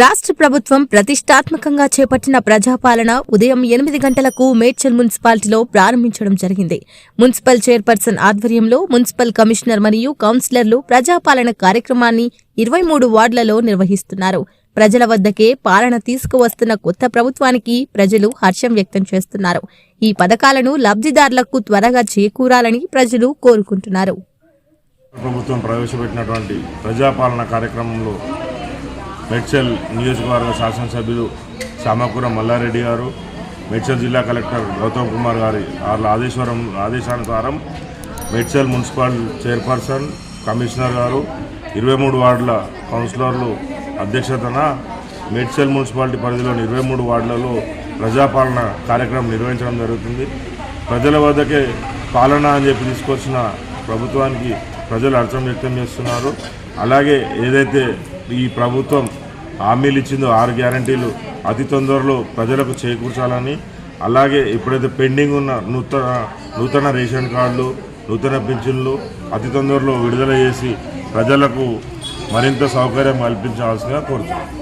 రాష్ట్ర ప్రభుత్వం ప్రతిష్టాత్మకంగా చేపట్టిన ప్రజాపాలన ఉదయం ఎనిమిది గంటలకు మేడ్చల్ మున్సిపాలిటీలో ప్రారంభించడం జరిగింది. మున్సిపల్ చైర్పర్సన్ ఆధ్వర్యంలో మున్సిపల్ కమిషనర్ మరియు కౌన్సిలర్లు ప్రజాపాలన కార్యక్రమాన్ని ఇరవై మూడు వార్డులలో నిర్వహిస్తున్నారు. ప్రజల వద్దకే పాలన తీసుకువస్తున్న కొత్త ప్రభుత్వానికి ప్రజలు హర్షం వ్యక్తం చేస్తున్నారు. ఈ పథకాలను లబ్ధిదారులకు త్వరగా చేకూరాలని ప్రజలు కోరుకుంటున్నారు. ప్రభుత్వం ప్రవేశపెట్టినటువంటి ప్రజాపాలన కార్యక్రమంలో మేడ్చల్ నియోజకవర్గ శాసనసభ్యులు సామకూర మల్లారెడ్డి గారు మేడ్చల్ జిల్లా కలెక్టర్ గౌతమ్ కుమార్ గారి వాళ్ళ ఆదేశ్వరం ఆదేశానుసారం మేడ్చల్ మున్సిపల్ చైర్పర్సన్ కమిషనర్ గారు ఇరవై మూడు వార్డుల కౌన్సిలర్లు అధ్యక్షతన మేడ్చల్ మున్సిపాలిటీ పరిధిలోని ఇరవై మూడు వార్డులలో ప్రజాపాలన కార్యక్రమం నిర్వహించడం జరుగుతుంది. ప్రజల వద్దకే పాలన అని చెప్పి తీసుకొచ్చిన ప్రభుత్వానికి ప్రజలు అర్థం వ్యక్తం చేస్తున్నారు. అలాగే ఏదైతే ఈ ప్రభుత్వం హామీలు ఇచ్చిందో ఆరు గ్యారంటీలు. అతి తొందరలో ప్రజలకు చేకూర్చాలని. అలాగే ఇప్పుడైతే పెండింగ్ ఉన్న నూతన నూతన రేషన్ కార్డులు నూతన పింఛన్లు అతి తొందరలో విడుదల చేసి ప్రజలకు మరింత సౌకర్యం కల్పించాల్సిందిగా కోరుతున్నాను